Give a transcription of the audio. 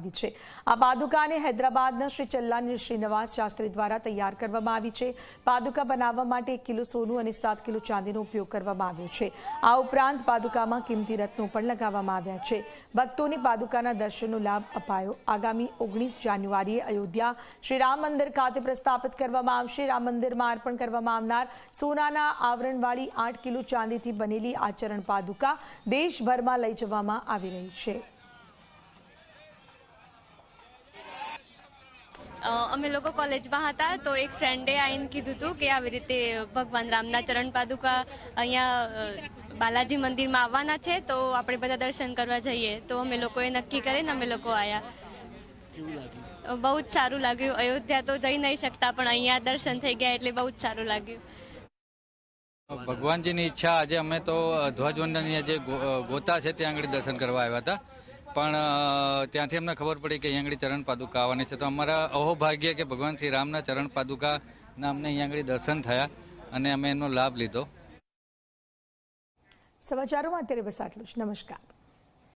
આવી છે. આ પાદુકાને હૈદરાબાદના શ્રી ચલ્લાની શ્રીનિવાસ શાસ્ત્રી દ્વારા તૈયાર કરવામાં આવી છે. પાદુકા બનાવવા માટે એક કિલો સોનું અને સાત કિલો ચાંદીનો ઉપયોગ કરવામાં આવ્યો છે. આ ઉપરાંત પાદુકામાં કિંમતી રત્નો પણ લગાવવામાં આવ્યા છે. ભક્તોને પાદુકાના દર્શનનો લાભ અપાયો. આગામી ઓગણીસ જાન્યુઆરીએ અયોધ્યા શ્રી રામ મંદિર ખાતે પ્રસ્થાપિત કરવામાં આવશે. રામ મંદિરમાં અર્પણ કરવામાં આવનાર સોનાના આવરણવાળી આઠ કિલો ચાંદીથી બનેલી આ ચરણ પાદુકા દેશભરમાં લઈ જવામાં આવી રહી છે. અમે લોકો કોલેજમાં હતા તો એક ફ્રેન્ડે આવીને કીધું હતું કે આવી રીતે ભગવાન રામના ચરણ પાદુકા અહીંયા બાલાજી મંદિરમાં આવવાના છે તો આપણે બધા દર્શન કરવા જઈએ. તો અમે લોકોએ નક્કી કરીને અમે લોકો આવ્યા બહુ જ સારું લાગ્યું. અયોધ્યા તો જઈ નહીં શકતા પણ અહીંયા દર્શન થઈ ગયા એટલે બહુ જ સારું લાગ્યું. ભગવાનજીની ઈચ્છા આજે અમે તો ધ્વજવંદનની જે ગોતા છે ત્યાં આગળ દર્શન કરવા આવ્યા હતા. પણ ત્યાંથી અમને ખબર પડી કે આગળ ચરણ પાદુકા આવવાની છે. તો અમારા અહોભાગ્ય કે ભગવાન શ્રી રામના ચરણ પાદુકાના અમને આગળ દર્શન થયા અને અમે એનો લાભ લીધો. સમાચારોમાં અત્યારે બસ આટલું જ. નમસ્કાર.